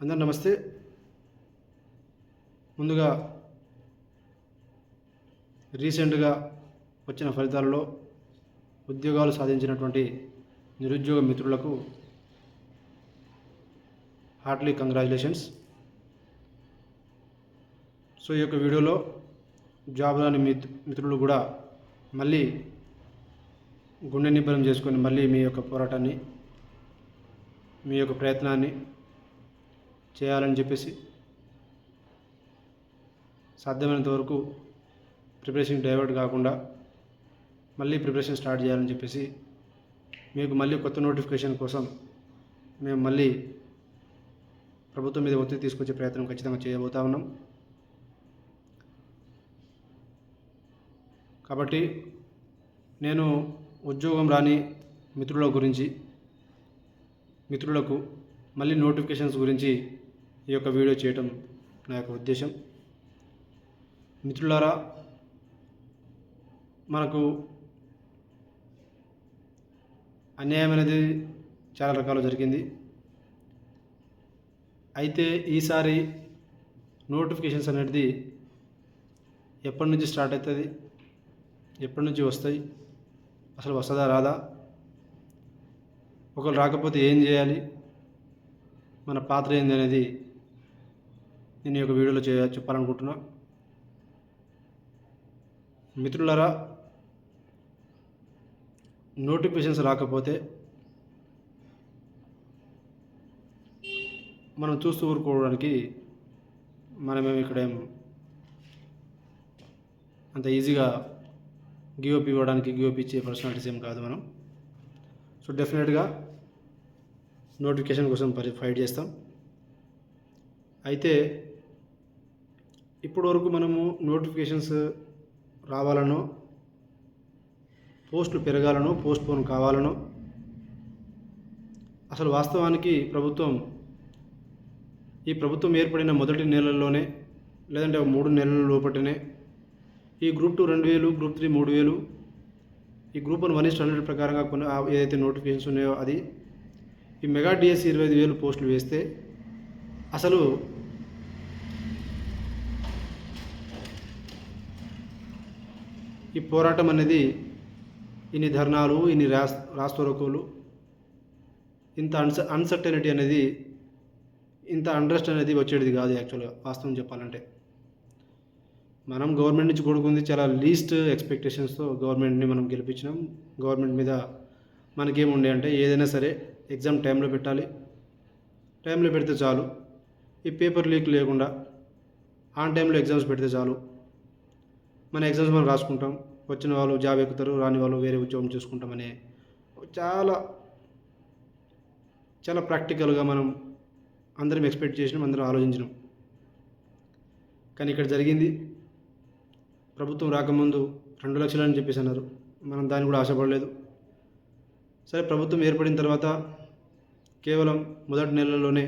అందరు నమస్తే. ముందుగా రీసెంట్గా వచ్చిన ఫలితాలలో ఉద్యోగాలు సాధించినటువంటి నిరుద్యోగ మిత్రులకు హార్ట్లీ కంగ్రాచులేషన్స్. సో ఈ యొక్క వీడియోలో జాబ్ రాని మిత్ మిత్రులు కూడా మళ్ళీ గుండె నిబ్బరం చేసుకొని మళ్ళీ మీ యొక్క పోరాటాన్ని మీ యొక్క ప్రయత్నాన్ని చేయాలని చెప్పేసి సాధ్యమైనంత వరకు ప్రిపరేషన్ డైవర్ట్ కాకుండా మళ్ళీ ప్రిపరేషన్ స్టార్ట్ చేయాలని చెప్పేసి మీకు మళ్ళీ కొత్త నోటిఫికేషన్ కోసం మేము మళ్ళీ ప్రభుత్వం మీద ఒత్తిడి తీసుకొచ్చే ప్రయత్నం ఖచ్చితంగా చేయబోతా ఉన్నాం. కాబట్టి నేను ఉద్యోగం రాని మిత్రుల గురించి మిత్రులకు మళ్ళీ నోటిఫికేషన్స్ గురించి ఈ యొక్క వీడియో చేయటం నా యొక్క ఉద్దేశం. మిత్రులారా మనకు అన్యాయం అనేది చాలా రకాలు జరిగింది. అయితే ఈసారి నోటిఫికేషన్స్ అనేది ఎప్పటి నుంచి స్టార్ట్ అవుతుంది? ఎప్పటి నుంచి వస్తాయి? అసలు వస్తుందా రాదా? ఒకరు రాకపోతే ఏం చేయాలి? మన పాత్ర ఏంది అనేది నేను ఈ యొక్క వీడియోలో చే చెప్పాలనుకుంటున్నా. మిత్రులరా నోటిఫికేషన్స్ రాకపోతే మనం చూస్తూ ఊరుకోవడానికి మనమేమి ఇక్కడ అంత ఈజీగా గివప్ ఇవ్వడానికి గివప్ ఇచ్చే పర్సనాలిటీస్ ఏం కాదు మనం. సో డెఫినెట్గా నోటిఫికేషన్ కోసం పరి ఫైట్ చేస్తాం. అయితే ఇప్పటి వరకు మనము నోటిఫికేషన్స్ రావాలనో పోస్టులు పెరగాలనో పోస్ట్ పోన్ కావాలనో అసలు వాస్తవానికి ప్రభుత్వం ఈ ప్రభుత్వం ఏర్పడిన మొదటి నెలల్లోనే లేదంటే ఒక మూడు నెలల లోపటనే ఈ గ్రూప్ టూ రెండు వేలు గ్రూప్ త్రీ మూడు వేలు ఈ గ్రూప్ వన్ వన్ ఇస్ట్ హండ్రెడ్ ప్రకారంగా కొన్ని ఏదైతే నోటిఫికేషన్స్ ఉన్నాయో అది ఈ మెగా డిఎస్సి ఇరవై ఐదు వేలు పోస్టులు వేస్తే అసలు ఈ పోరాటం అనేది ఇన్ని ధర్నాలు ఇన్ని రాస్ రాస్తోరకులు ఇంత అన్స అన్సర్టనిటీ అనేది ఇంత అండ్రెస్ట్ అనేది వచ్చేది కాదు యాక్చువల్గా వాస్తవం చెప్పాలంటే. మనం గవర్నమెంట్ నుంచి కొడుకుంది చాలా లీస్ట్ ఎక్స్పెక్టేషన్స్తో గవర్నమెంట్ని మనం గెలిపించినాం. గవర్నమెంట్ మీద మనకేముండే అంటే ఏదైనా సరే ఎగ్జామ్ టైంలో పెట్టాలి. టైంలో పెడితే చాలు. ఈ పేపర్ లీక్ లేకుండా ఆన్ టైంలో ఎగ్జామ్స్ పెడితే చాలు. మన ఎగ్జామ్స్ మనం రాసుకుంటాం. వచ్చిన వాళ్ళు జాబ్ ఎక్కుతారు రాని వాళ్ళు వేరే ఉద్యోగం చూసుకుంటామనే చాలా చాలా ప్రాక్టికల్గా మనం అందరం ఎక్స్పెక్ట్ చేసినాం అందరం ఆలోచించినాం. కానీ ఇక్కడ జరిగింది. ప్రభుత్వం రాకముందు రెండు లక్షలు అని చెప్పేసి అన్నారు. మనం దాన్ని కూడా ఆశపడలేదు. సరే ప్రభుత్వం ఏర్పడిన తర్వాత కేవలం మొదటి నెలలోనే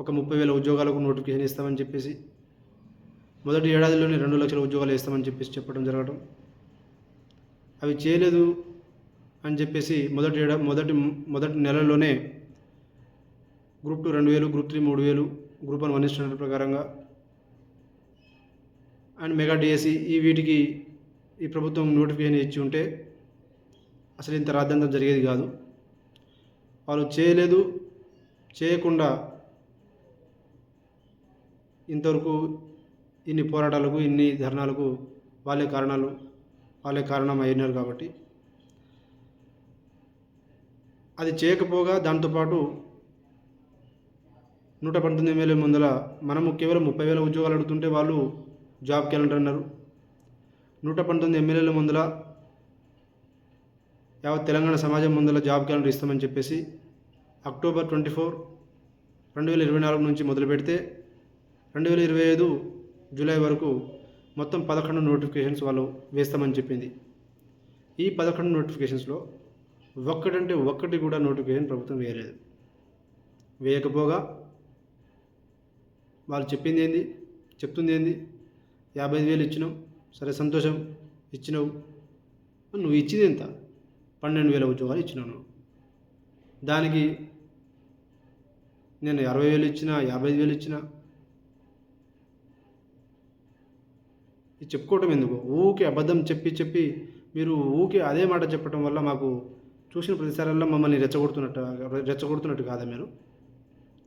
ఒక ముప్పై వేల ఉద్యోగాలకు నోటిఫికేషన్ ఇస్తామని చెప్పేసి మొదటి ఏడాదిలోనే రెండు లక్షల ఉద్యోగాలు ఇస్తామని చెప్పేసి చెప్పడం జరగడం అవి చేయలేదు అని చెప్పేసి మొదటి ఏడా మొదటి మొదటి నెలలోనే గ్రూప్ టూ రెండు వేలు గ్రూప్ త్రీ మూడు వేలు గ్రూప్ వన్ వన్ స్టాండర్డ్ ప్రకారంగా అండ్ మెగా డిఎస్సి ఈ వీటికి ఈ ప్రభుత్వం నోటిఫికేషన్ ఇచ్చి ఉంటే అసలు ఇంత రాద్దంతం జరిగేది కాదు. వాళ్ళు చేయలేదు చేయకుండా ఇంతవరకు ఇన్ని పోరాటాలకు ఇన్ని ధర్నాలకు వాళ్ళే కారణాలు వాళ్ళే కారణం అయినారు కాబట్టి. అది చేయకపోగా దాంతోపాటు నూట పంతొమ్మిది వేల ముందర మనము కేవలం ముప్పై వేల ఉద్యోగాలు అడుగుతుంటే వాళ్ళు జాబ్ క్యాలెండర్ అన్నారు. నూట పంతొమ్మిది ఎమ్మెల్యేల ముందర యావత్ తెలంగాణ సమాజం ముందర జాబ్ క్యాలెండర్ ఇస్తామని చెప్పేసి అక్టోబర్ ట్వంటీ ఫోర్ రెండు వేల ఇరవై నాలుగు నుంచి మొదలు పెడితే రెండు వేల ఇరవై ఐదు జూలై వరకు మొత్తం పదకొండు నోటిఫికేషన్స్ వాళ్ళు వేస్తామని చెప్పింది. ఈ పదకొండు నోటిఫికేషన్స్లో ఒక్కటంటే ఒక్కటి కూడా నోటిఫికేషన్ ప్రభుత్వం వేయలేదు. వేయకపోగా వాళ్ళు చెప్పింది ఏంది? చెప్తుంది ఏంది? యాభై ఐదు వేలు ఇచ్చినావు. సరే సంతోషం. ఇచ్చినావు. నువ్వు ఇచ్చింది ఎంత? పన్నెండు వేల ఉద్యోగాలు ఇచ్చినావు నువ్వు. దానికి నేను అరవై వేలు ఇచ్చినా యాభై ఐదు వేలు ఇచ్చినా ఇది చెప్పుకోవటం ఎందుకు? ఊకే అబద్ధం చెప్పి చెప్పి మీరు ఊకే అదే మాట చెప్పడం వల్ల మాకు చూసిన ప్రతిసారల్లా మమ్మల్ని రెచ్చగొడుతున్నట్టు రెచ్చగొడుతున్నట్టు కాదా మీరు?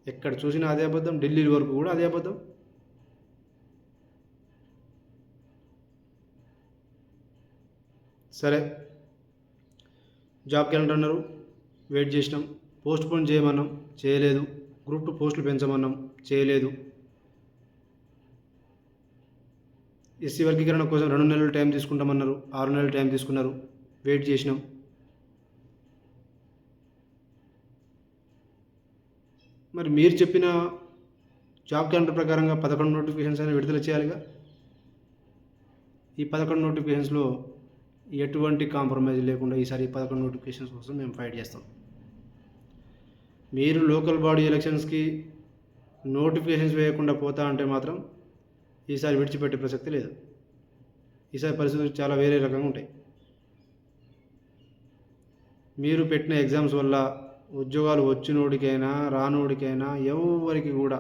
ఎక్కడ చూసినా అదే అబద్ధం ఢిల్లీ వరకు కూడా అదే అబద్ధం. సరే జాబ్ క్యాలెండర్ అన్నారు. వెయిట్ చేసినాం. పోస్ట్ పోన్ చేయమన్నాం. చేయలేదు. గ్రూప్ టూ పోస్టులు పెంచమన్నాం. చేయలేదు. ఎస్సీ వర్గీకరణ కోసం రెండు నెలలు టైం తీసుకుంటామన్నారు ఆరు నెలలు టైం తీసుకున్నారు. వెయిట్ చేసినాం. మరి మీరు చెప్పిన జాబ్ క్యాలెండర్ ప్రకారంగా పదకొండు నోటిఫికేషన్స్ అయినా విడుదల చేయాలిగా? ఈ పదకొండు నోటిఫికేషన్స్లో ఎటువంటి కాంప్రమైజ్ లేకుండా ఈసారి ఈ పదకొండు నోటిఫికేషన్స్ కోసం మేము ఫైట్ చేస్తాం. మీరు లోకల్ బాడీ ఎలక్షన్స్కి నోటిఫికేషన్స్ వేయకుండా పోతా అంటే మాత్రం ఈసారి విడిచిపెట్టే ప్రసక్తి లేదు. ఈసారి పరిస్థితులు చాలా వేరే రకంగా ఉంటాయి. మీరు పెట్టిన ఎగ్జామ్స్ వల్ల ఉద్యోగాలు వచ్చినోడికైనా రానోడికైనా ఎవరికి కూడా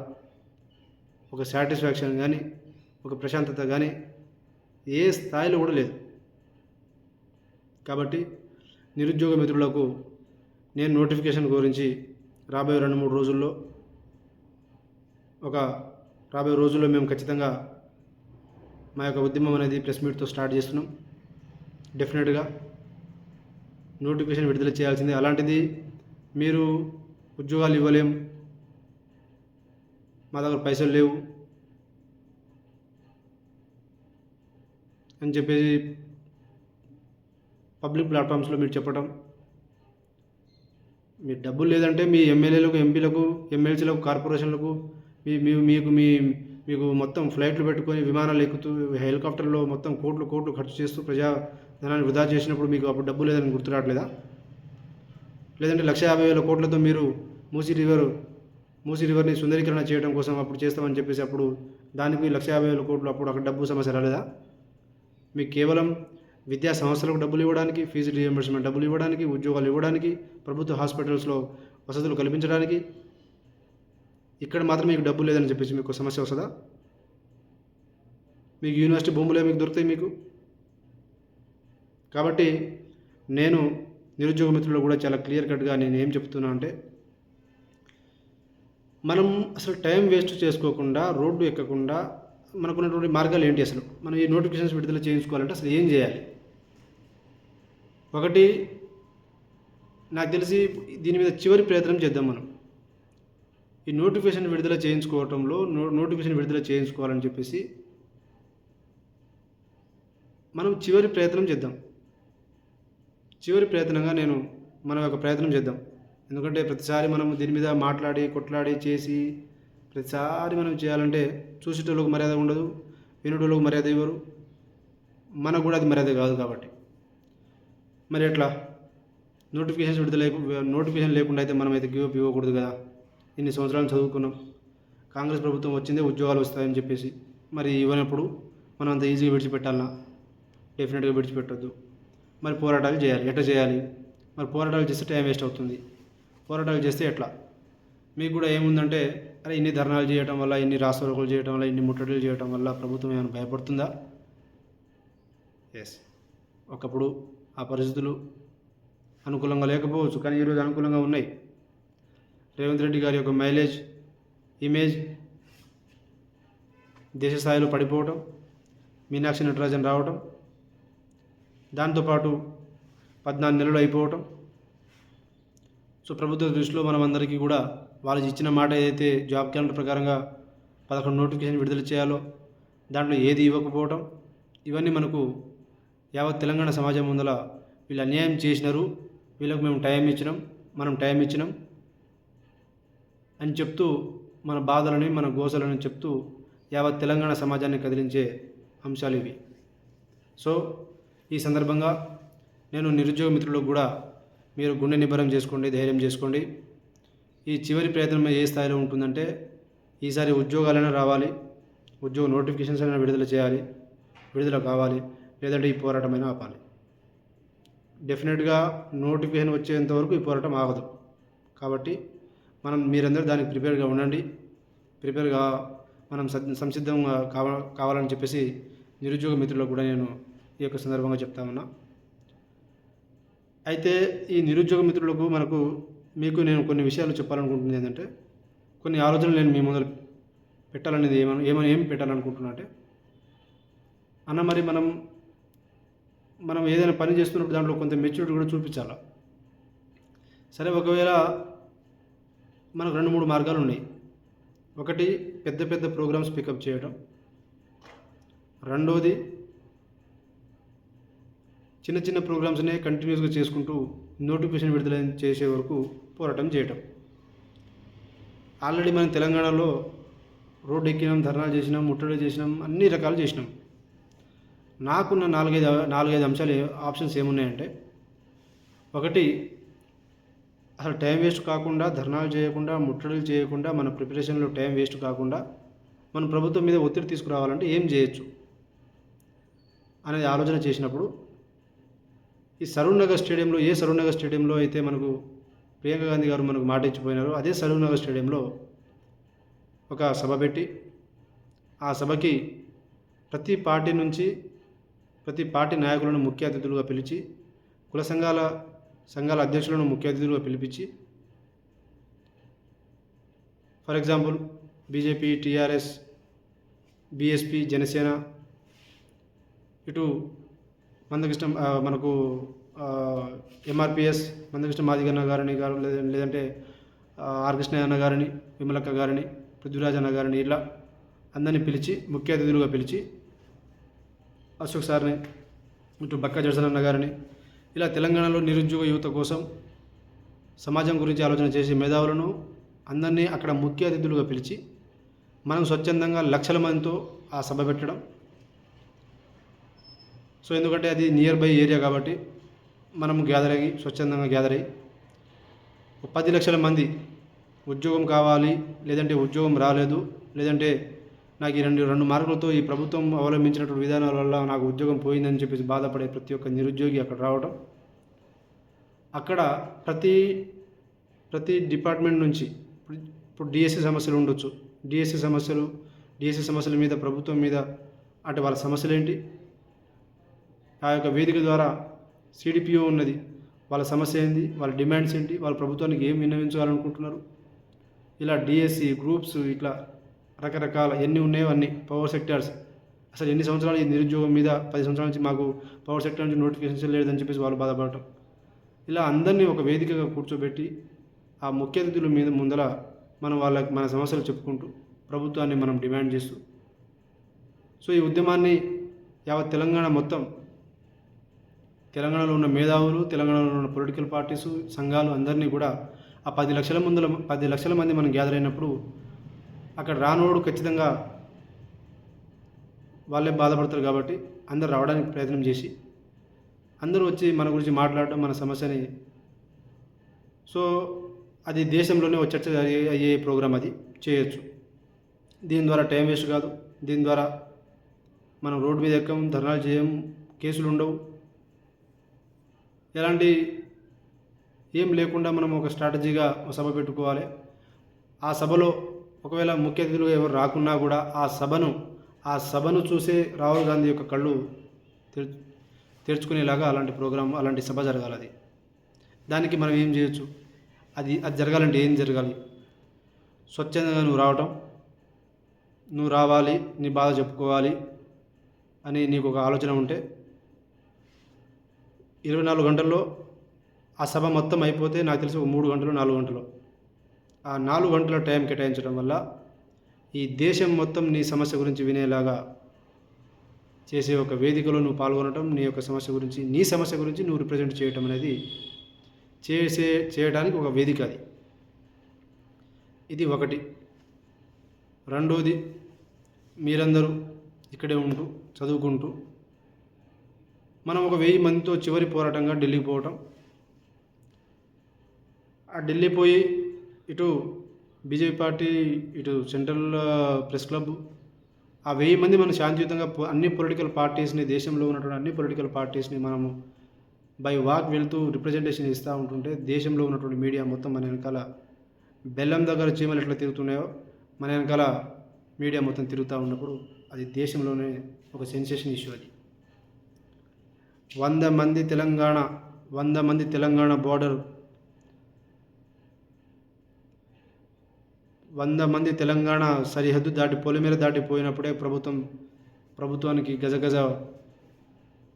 ఒక సాటిస్ఫాక్షన్ కానీ ఒక ప్రశాంతత కానీ ఏ స్థాయిలో కూడా లేదు. కాబట్టి నిరుద్యోగ మిత్రులకు నేను నోటిఫికేషన్ గురించి రాబోయే రెండు మూడు రోజుల్లో ఒక రాబోయే రోజుల్లో మేము ఖచ్చితంగా మా యొక్క ఉద్యమం అనేది ప్రెస్ మీట్తో స్టార్ట్ చేస్తున్నాం. డెఫినెట్గా నోటిఫికేషన్ విడుదల చేయాల్సిందే. అలాంటిది మీరు ఉద్యోగాలు ఇవ్వలేం. మా దగ్గర పైసలు లేవు. అని చెప్పేసి పబ్లిక్ ప్లాట్ఫామ్స్లో మీరు చెప్పడం మీ డబ్బులు లేదంటే మీ ఎమ్మెల్యేలకు ఎంపీలకు ఎమ్మెల్సీలకు కార్పొరేషన్లకు మీ మీ మీకు మీ మీకు మొత్తం ఫ్లైట్లు పెట్టుకొని విమానాలు ఎక్కుతూ హెలికాప్టర్లో మొత్తం కోట్లు కోట్లు ఖర్చు చేస్తూ ప్రజా ధనాన్ని వృధా చేసినప్పుడు మీకు అప్పుడు డబ్బు లేదని గుర్తు రావట్లేదా? లేదంటే లక్ష యాభై వేల కోట్లతో మీరు మూసీ రివర్ మూసీ రివర్ని సుందరీకరణ చేయడం కోసం అప్పుడు చేస్తామని చెప్పేసి అప్పుడు దానికి లక్ష యాభై వేల కోట్లు అప్పుడు అక్కడ డబ్బు సమస్య రాలేదా? మీకు కేవలం విద్యా సంస్థలకు డబ్బులు ఇవ్వడానికి ఫీజు రియంబర్స్మెంట్ డబ్బులు ఇవ్వడానికి ఉద్యోగాలు ఇవ్వడానికి ప్రభుత్వ హాస్పిటల్స్లో వసతులు కల్పించడానికి ఇక్కడ మాత్రం మీకు డబ్బు లేదని చెప్పేసి మీకు సమస్య వస్తుందా? మీకు యూనివర్సిటీ భూములే మీకు దొరుకుతాయి మీకు? కాబట్టి నేను నిరుద్యోగ మిత్రులు కూడా చాలా క్లియర్ కట్గా నేను ఏం చెప్తున్నా అంటే మనం అసలు టైం వేస్ట్ చేసుకోకుండా రోడ్డు ఎక్కకుండా మనకున్నటువంటి మార్గాలు ఏంటి అసలు? మనం ఈ నోటిఫికేషన్స్ విడుదల చేయించుకోవాలంటే అసలు ఏం చేయాలి? ఒకటి నాకు తెలిసి దీని మీద చివరి ప్రయత్నం చేద్దాం మనం. ఈ నోటిఫికేషన్ విడుదల చేయించుకోవటంలో నో నోటిఫికేషన్ విడుదల చేయించుకోవాలని చెప్పేసి మనం చివరి ప్రయత్నం చేద్దాం. చివరి ప్రయత్నంగా నేను మనం ఒక ప్రయత్నం చేద్దాం. ఎందుకంటే ప్రతిసారి మనం దీని మీద మాట్లాడి కొట్లాడి చేసి ప్రతిసారి మనం చేయాలంటే చూసేటోళ్ళకు మర్యాద ఉండదు వినటోళ్ళకు మర్యాద ఇవ్వరు. మనకు కూడా అది మర్యాద కాదు కాబట్టి. మరి ఎట్లా? నోటిఫికేషన్స్ విడుదల నోటిఫికేషన్ లేకుండా అయితే మనం అయితే గివ్ అప్ ఇవ్వకూడదు కదా? ఇన్ని సంవత్సరాలు చదువుకున్నాం. కాంగ్రెస్ ప్రభుత్వం వచ్చిందే ఉద్యోగాలు వస్తాయని చెప్పేసి. మరి ఇవ్వనప్పుడు మనం అంత ఈజీగా విడిచిపెట్టాలన్నా డెఫినెట్గా విడిచిపెట్టొద్దు. మరి పోరాటాలు చేయాలి. ఎట్లా చేయాలి? మరి పోరాటాలు చేస్తే టైం వేస్ట్ అవుతుంది. పోరాటాలు చేస్తే ఎట్లా? మీకు కూడా ఏముందంటే అరే ఇన్ని ధర్నాలు చేయటం వల్ల ఇన్ని రాష్ట్రాలు చేయటం వల్ల ఇన్ని ముట్టడులు చేయటం వల్ల ప్రభుత్వం ఏమైనా భయపడుతుందా? ఎస్ ఒకప్పుడు ఆ పరిస్థితులు అనుకూలంగా లేకపోవచ్చు కానీ ఈరోజు అనుకూలంగా ఉన్నాయి. రేవంత్ రెడ్డి గారి యొక్క మైలేజ్ ఇమేజ్ దేశ స్థాయిలో పడిపోవటం మీనాక్షి నటరాజన్ రావటం దాంతోపాటు పద్నాలుగు నెలలు అయిపోవటం. సో ప్రభుత్వ దృష్టిలో మనం అందరికీ కూడా వాళ్ళు ఇచ్చిన మాట ఏదైతే జాబ్ క్యాలెండర్ ప్రకారంగా పదకొండు నోటిఫికేషన్ విడుదల చేయాలో దాంట్లో ఏది ఇవ్వకపోవటం ఇవన్నీ మనకు యావత్ తెలంగాణ సమాజం ముందల వీళ్ళు అన్యాయం చేసినారు. వీళ్ళకు మేము టైం ఇచ్చినాం మనం టైం ఇచ్చినాం. అని చెప్తూ మన బాధలని మన గోసలని చెప్తూ యావత్ తెలంగాణ సమాజాన్ని కదిలించే అంశాలు ఇవి. సో ఈ సందర్భంగా నేను నిరుద్యోగ మిత్రులకు కూడా మీరు గుండె నిబ్బరం చేసుకోండి ధైర్యం చేసుకోండి. ఈ చివరి ప్రయత్నం ఏ స్థాయిలో ఉంటుందంటే ఈసారి ఉద్యోగాలైనా రావాలి ఉద్యోగ నోటిఫికేషన్స్ అయినా విడుదల చేయాలి విడుదల కావాలి లేదంటే ఈ పోరాటమైనా ఆపాలి. డెఫినెట్గా నోటిఫికేషన్ వచ్చేంత వరకు ఈ పోరాటం ఆగదు. కాబట్టి మనం మీరందరూ దానికి ప్రిపేర్గా ఉండండి. ప్రిపేర్గా మనం సంసిద్ధంగా కావ కావాలని చెప్పేసి నిరుద్యోగ మిత్రులకు కూడా నేను ఈ యొక్క సందర్భంగా చెప్తా ఉన్నా. అయితే ఈ నిరుద్యోగ మిత్రులకు మనకు మీకు నేను కొన్ని విషయాలు చెప్పాలనుకుంటుంది ఏంటంటే కొన్ని ఆలోచనలు నేను మీ ముందర పెట్టాలనేది ఏమని ఏమని ఏం పెట్టాలనుకుంటున్నా అంటే అన్న మరి మనం మనం ఏదైనా పని చేస్తున్నప్పుడు దాంట్లో కొంత మెచ్యూరిటీ కూడా చూపించాలి? సరే ఒకవేళ మనకు రెండు మూడు మార్గాలు ఉన్నాయి. ఒకటి పెద్ద పెద్ద ప్రోగ్రామ్స్ పికప్ చేయడం. రెండోది చిన్న చిన్న ప్రోగ్రామ్స్నే కంటిన్యూస్గా చేసుకుంటూ నోటిఫికేషన్ విడుదల చేసే వరకు పోరాటం చేయటం. ఆల్రెడీ మనం తెలంగాణలో రోడ్డు ఎక్కినాం ధర్నాలు చేసినాం ముట్టడి చేసినాం అన్ని రకాలు చేసినాం. నాకున్న నాలుగైదు నాలుగైదు అంశాలు ఆప్షన్స్ ఏమున్నాయంటే ఒకటి అసలు టైం వేస్ట్ కాకుండా ధర్నాలు చేయకుండా ముట్టడులు చేయకుండా మన ప్రిపరేషన్లో టైం వేస్ట్ కాకుండా మన ప్రభుత్వం మీద ఒత్తిడి తీసుకురావాలంటే ఏం చేయొచ్చు? అనేది ఆలోచన చేసినప్పుడు ఈ సరూర్ నగర్ స్టేడియంలో ఏ సరూర్ నగర్ స్టేడియంలో అయితే మనకు ప్రియాంక గాంధీ గారు మనకు మాట ఇచ్చిపోయినారో అదే సరూర్ నగర్ స్టేడియంలో ఒక సభ పెట్టి ఆ సభకి ప్రతి పార్టీ నుంచి ప్రతి పార్టీ నాయకులను ముఖ్య అతిథులుగా పిలిచి కుల సంఘాల సంఘాల అధ్యక్షులను ముఖ్య అతిథులుగా పిలిపించి for example BJP TRS BSP Janasena ఇటు మందకృష్ణ మనకు ఎంఆర్పిఎస్ మందకృష్ణ మాదిగన్న గారిని గారు లేదంటే ఆర్ కృష్ణయ్య గారిని విమలక్క గారిని పృథ్వీరాజ్ అన్న గారిని ఇలా అందరినీ పిలిచి ముఖ్య అతిథులుగా పిలిచి అశోక్ సార్ని ఇటు బక్క జడ్సన్ అన్న గారిని ఇలా తెలంగాణలో నిరుద్యోగ యువత కోసం సమాజం గురించి ఆలోచన చేసే మేధావులను అందరినీ అక్కడ ముఖ్య అతిథులుగా పిలిచి మనం స్వచ్ఛందంగా లక్షల మందితో ఆ సభ పెట్టడం. సో ఎందుకంటే అది నియర్ బై ఏరియా కాబట్టి మనం గ్యాదర్ అయ్యి స్వచ్ఛందంగా గ్యాదర్ అయ్యి పది లక్షల మంది ఉద్యోగం కావాలి లేదంటే ఉద్యోగం రాలేదు లేదంటే నాకు ఈ రెండు రెండు మార్కులతో ఈ ప్రభుత్వం అవలంబించినటువంటి విధానాల వల్ల నాకు ఉద్యోగం పోయిందని చెప్పేసి బాధపడే ప్రతి ఒక్క నిరుద్యోగి అక్కడ రావడం అక్కడ ప్రతి ప్రతి డిపార్ట్మెంట్ నుంచి ఇప్పుడు డిఎస్సి సమస్యలు ఉండొచ్చు. డిఎస్సి సమస్యలు డిఎస్సి సమస్యల మీద ప్రభుత్వం మీద అంటే వాళ్ళ సమస్యలు ఏంటి ఆ యొక్క వేదిక ద్వారా సిడిపిఓ ఉన్నది. వాళ్ళ సమస్య ఏంది? వాళ్ళ డిమాండ్స్ ఏంటి? వాళ్ళ ప్రభుత్వానికి ఏం విన్నవించాలనుకుంటున్నారు? ఇలా డిఎస్సి గ్రూప్స్ ఇట్లా రకరకాల ఎన్ని ఉన్నాయో అన్ని పవర్ సెక్టార్స్ అసలు ఎన్ని సంవత్సరాలు ఈ నిరుద్యోగం మీద పది సంవత్సరాల నుంచి మాకు పవర్ సెక్టర్ నుంచి నోటిఫికేషన్ లేదని చెప్పేసి వాళ్ళు బాధపడటం. ఇలా అందరినీ ఒక వేదికగా కూర్చోబెట్టి ఆ ముఖ్య అతిథుల మీద ముందర మనం వాళ్ళకి మన సమస్యలు చెప్పుకుంటూ ప్రభుత్వాన్ని మనం డిమాండ్ చేస్తూ. సో ఈ ఉద్యమాన్ని యావత్ తెలంగాణ మొత్తం తెలంగాణలో ఉన్న మేధావులు తెలంగాణలో ఉన్న పొలిటికల్ పార్టీస్ సంఘాలు అందరినీ కూడా ఆ పది లక్షల ముందల పది లక్షల మంది మనం గ్యాదర్ అయినప్పుడు అక్కడ రానోడు ఖచ్చితంగా వాళ్ళే బాధపడతారు కాబట్టి అందరు రావడానికి ప్రయత్నం చేసి అందరూ వచ్చి మన గురించి మాట్లాడడం మన సమస్యని సో అది దేశంలోనే ఒక చర్చ అయ్యే- అయ్యే ప్రోగ్రాం అది చేయొచ్చు. దీని ద్వారా టైం వేస్ట్ కాదు. దీని ద్వారా మనం రోడ్డు మీద ఎక్కం ధర్నాలు చేయం కేసులు ఉండవు. ఎలాంటి ఏం లేకుండా మనం ఒక స్ట్రాటజీగా ఒక సభ పెట్టుకోవాలి. ఆ సభలో ఒకవేళ ముఖ్య అతిథులు ఎవరు రాకున్నా కూడా ఆ సభను ఆ సభను చూసే రాహుల్ గాంధీ యొక్క కళ్ళు తెరుచుకునేలాగా అలాంటి ప్రోగ్రాం అలాంటి సభ జరగాలి అది. దానికి మనం ఏం చేయొచ్చు? అది అది జరగాలంటే ఏం జరగాలి? స్వచ్ఛందంగా నువ్వు రావటం నువ్వు రావాలి నీ బాధ చెప్పుకోవాలి అని నీకు ఒక ఆలోచన ఉంటే ఇరవై నాలుగు గంటల్లో ఆ సభ మొత్తం అయిపోతే నాకు తెలిసి ఒక మూడు గంటలు నాలుగు గంటలు ఆ నాలుగు గంటల టైం కేటాయించడం వల్ల ఈ దేశం మొత్తం నీ సమస్య గురించి వినేలాగా చేసే ఒక వేదికలో నువ్వు పాల్గొనడం నీ యొక్క సమస్య గురించి నీ సమస్య గురించి నువ్వు రిప్రజెంట్ చేయటం అనేది చేసే చేయడానికి ఒక వేదిక అది. ఇది ఒకటి. రెండోది మీరందరూ ఇక్కడే ఉంటూ చదువుకుంటూ మనం ఒక వెయ్యి మందితో చివరి పోరాటంగా ఢిల్లీకి పోవటం. ఆ ఢిల్లీ పోయి ఇటు బీజేపీ పార్టీ ఇటు సెంట్రల్ ప్రెస్ క్లబ్ ఆ వెయ్యి మంది మనం శాంతియుతంగా అన్ని పొలిటికల్ పార్టీస్ని దేశంలో ఉన్నటువంటి అన్ని పొలిటికల్ పార్టీస్ని మనము బై వాక్ వెళ్తూ రిప్రజెంటేషన్ ఇస్తూ ఉంటుంటే దేశంలో ఉన్నటువంటి మీడియా మొత్తం మన వెనకాల బెల్లం దగ్గర చీమలు ఎట్లా తిరుగుతున్నాయో మన వెనకాల మీడియా మొత్తం తిరుగుతూ ఉన్నప్పుడు అది దేశంలోనే ఒక సెన్సేషన్ ఇష్యూ అది. వంద మంది తెలంగాణ వంద మంది తెలంగాణ బార్డర్ వంద మంది తెలంగాణ సరిహద్దు దాటి పొలిమేర దాటి పోయినప్పుడే ప్రభుత్వం ప్రభుత్వానికి గజగజ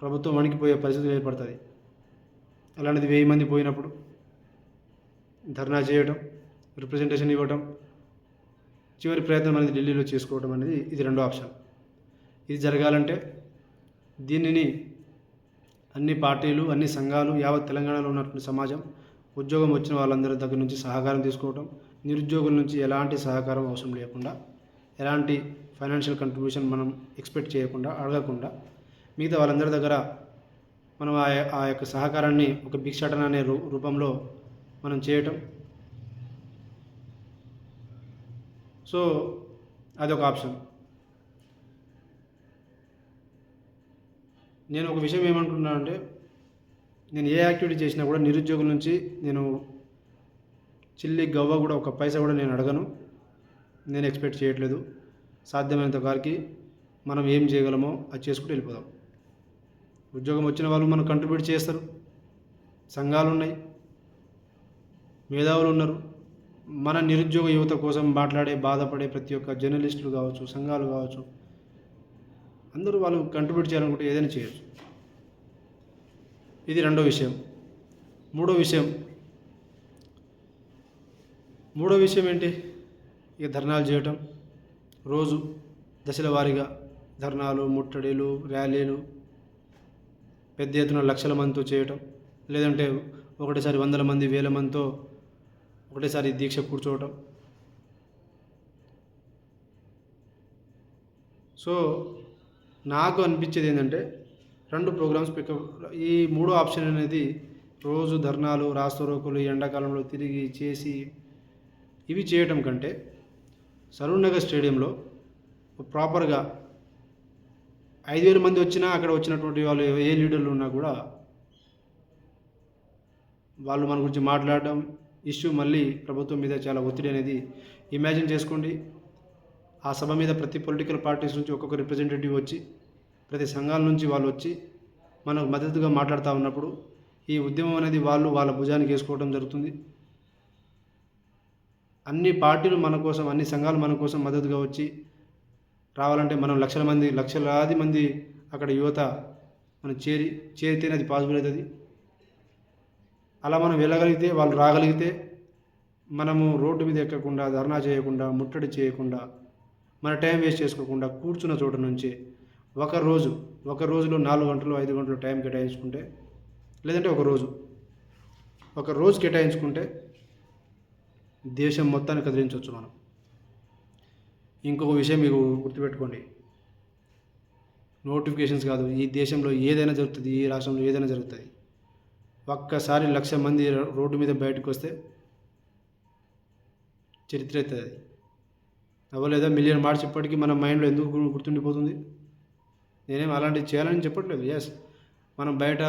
ప్రభుత్వం వణికిపోయే పరిస్థితి ఏర్పడుతుంది అలాంటిది వెయ్యి మంది పోయినప్పుడు ధర్నా చేయడం రిప్రజెంటేషన్ ఇవ్వడం చివరి ప్రయత్నం అనేది ఢిల్లీలో చేసుకోవడం అనేది ఇది రెండో ఆప్షన్. ఇది జరగాలంటే దీనిని అన్ని పార్టీలు అన్ని సంఘాలు యావత్ తెలంగాణలో ఉన్నటువంటి సమాజం ఉద్యోగం వచ్చిన వాళ్ళందరి దగ్గర నుంచి సహకారం తీసుకోవటం నిరుద్యోగుల నుంచి ఎలాంటి సహకారం అవసరం లేకుండా ఎలాంటి ఫైనాన్షియల్ కంట్రిబ్యూషన్ మనం ఎక్స్పెక్ట్ చేయకుండా అడగకుండా మిగతా వాళ్ళందరి దగ్గర మనం ఆ ఆ యొక్క సహకారాన్ని ఒక భిక్షాటన అనే రూ రూపంలో మనం చేయటం. సో అదొక ఆప్షన్. నేను ఒక విషయం ఏమంటున్నానంటే నేను ఏ యాక్టివిటీ చేసినా కూడా నిరుద్యోగుల నుంచి నేను చిల్లి గవ్వ కూడా ఒక పైసా కూడా నేను అడగను. నేను ఎక్స్పెక్ట్ చేయట్లేదు. సాధ్యమైనంత వారికి మనం ఏం చేయగలమో అది చేసుకుంటూ వెళ్ళిపోదాం. ఉద్యోగం వచ్చిన వాళ్ళు మనం కంట్రిబ్యూట్ చేస్తారు. సంఘాలు ఉన్నాయి. మేధావులు ఉన్నారు. మన నిరుద్యోగ యువత కోసం మాట్లాడే బాధపడే ప్రతి ఒక్క జర్నలిస్టులు కావచ్చు సంఘాలు కావచ్చు అందరూ వాళ్ళు కంట్రిబ్యూట్ చేయాలనుకుంటే ఏదైనా చేయొచ్చు. ఇది రెండో విషయం. మూడో విషయం మూడో విషయం ఏంటి? ఇక ధర్నాలు చేయటం. రోజు దశల వారీగా ధర్నాలు ముట్టడిలు ర్యాలీలు పెద్ద ఎత్తున లక్షల మందితో చేయటం. లేదంటే ఒకటేసారి వందల మంది వేల మందితో ఒకటేసారి దీక్ష కూర్చోవటం. సో నాకు అనిపించేది ఏంటంటే రెండు ప్రోగ్రామ్స్ పికప్ ఈ మూడో ఆప్షన్ అనేది రోజు ధర్నాలు రాస్తరోకులు ఎండాకాలంలో తిరిగి చేసి ఇవి చేయటం కంటే సరూర్ నగర్ స్టేడియంలో ప్రాపర్గా ఐదు వేల మంది వచ్చినా అక్కడ వచ్చినటువంటి వాళ్ళు ఏ లీడర్లు ఉన్నా కూడా వాళ్ళు మన గురించి మాట్లాడడం ఇష్యూ మళ్ళీ ప్రభుత్వం మీద చాలా ఒత్తిడి అనేది ఇమాజిన్ చేసుకోండి. ఆ సభ మీద ప్రతి పొలిటికల్ పార్టీస్ నుంచి ఒక్కొక్క రిప్రజెంటేటివ్ వచ్చి ప్రతి సంఘాల నుంచి వాళ్ళు వచ్చి మనకు మద్దతుగా మాట్లాడుతూ ఉన్నప్పుడు ఈ ఉద్యమం అనేది వాళ్ళు వాళ్ళ భుజానికి వేసుకోవడం జరుగుతుంది. అన్ని పార్టీలు మన కోసం అన్ని సంఘాలు మన కోసం మద్దతుగా వచ్చి రావాలంటే మనం లక్షల మంది లక్షలాది మంది అక్కడ యువత మనం చేరి చేరితేనే అది పాసిబుల్ అవుతుంది. అలా మనం వెళ్ళగలిగితే వాళ్ళు రాగలిగితే మనము రోడ్డు మీద ఎక్కకుండా ధర్నా చేయకుండా ముట్టడి చేయకుండా మన టైం వేస్ట్ చేసుకోకుండా కూర్చున్న చోట నుంచి ఒక రోజు ఒక రోజులో నాలుగు గంటలు ఐదు గంటలు టైం కేటాయించుకుంటే లేదంటే ఒక రోజు ఒక రోజు కేటాయించుకుంటే దేశం మొత్తాన్ని కదిలించవచ్చు మనం. ఇంకొక విషయం మీకు గుర్తుపెట్టుకోండి. నోటిఫికేషన్స్ కాదు ఈ దేశంలో ఏదైనా జరుగుతుంది ఈ రాష్ట్రంలో ఏదైనా జరుగుతుంది. ఒక్కసారి లక్ష మంది రోడ్డు మీద బయటకు వస్తే చరిత్ర అవుతుంది అది అవ్వలేదా? మిలియన్ మాట ఇప్పటికీ మన మైండ్లో ఎందుకు గుర్తుండిపోతుంది? నేనేం అలాంటివి చేయాలని చెప్పట్లేదు. ఎస్ మనం బయట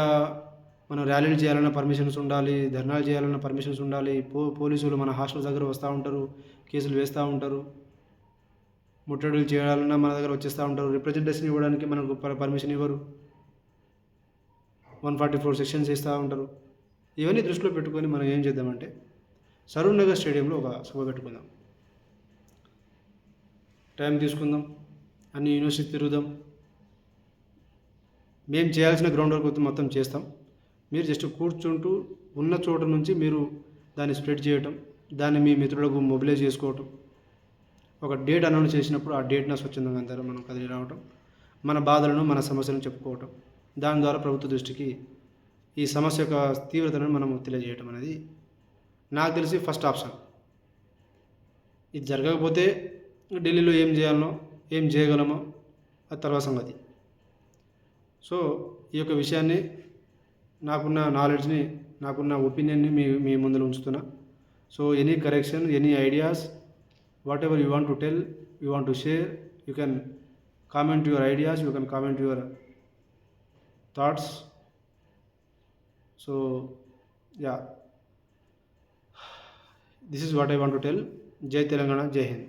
మనం ర్యాలీలు చేయాలన్న పర్మిషన్స్ ఉండాలి ధర్నాలు చేయాలన్న పర్మిషన్స్ ఉండాలి పో పోలీసులు మన హాస్టల్ దగ్గర వస్తూ ఉంటారు కేసులు వేస్తూ ఉంటారు ముట్టడులు చేయాలన్నా మన దగ్గర వచ్చేస్తూ ఉంటారు రిప్రజెంటేషన్ ఇవ్వడానికి మనకు పర్- పర్మిషన్ ఇవ్వరు. వన్ ఫార్టీ ఫోర్ సెక్షన్స్ ఇస్తూ ఉంటారు. ఇవన్నీ దృష్టిలో పెట్టుకొని మనం ఏం చేద్దామంటే సరూర్ నగర్ స్టేడియంలో ఒక సభ పెట్టుకుందాం. టైం తీసుకుందాం అన్ని యూనివర్సిటీ తిరుగుదాం. మేము చేయాల్సిన గ్రౌండ్ వర్క్ మొత్తం చేస్తాం. మీరు జస్ట్ కూర్చుంటూ ఉన్న చోట నుంచి మీరు దాన్ని స్ప్రెడ్ చేయటం దాన్ని మీ మిత్రులకు మొబిలైజ్ చేసుకోవటం. ఒక డేట్ అనౌన్స్ చేసినప్పుడు ఆ డేట్న స్వచ్ఛందంగా అందరూ మనం కదిలి రావటం మన బాధలను మన సమస్యలను చెప్పుకోవటం. దాని ద్వారా ప్రభుత్వ దృష్టికి ఈ సమస్య యొక్క తీవ్రతను మనం తెలియజేయటం అనేది నాకు తెలిసి ఫస్ట్ ఆప్షన్ ఇది జరగకపోతే ఢిల్లీలో ఏం చేయాలనో ఏం చేయగలమో అది తర్వాత సంగతి. సో ఈ యొక్క విషయాన్ని నాకున్న నాలెడ్జ్ని నాకున్న ఒపీనియన్ని మీ మీ ముందర ఉంచుతున్నా. So any correction any ideas whatever you want to tell you want to share you can comment your ideas you can comment your thoughts so yeah this is what I want to tell జై తెలంగాణ జై హింద్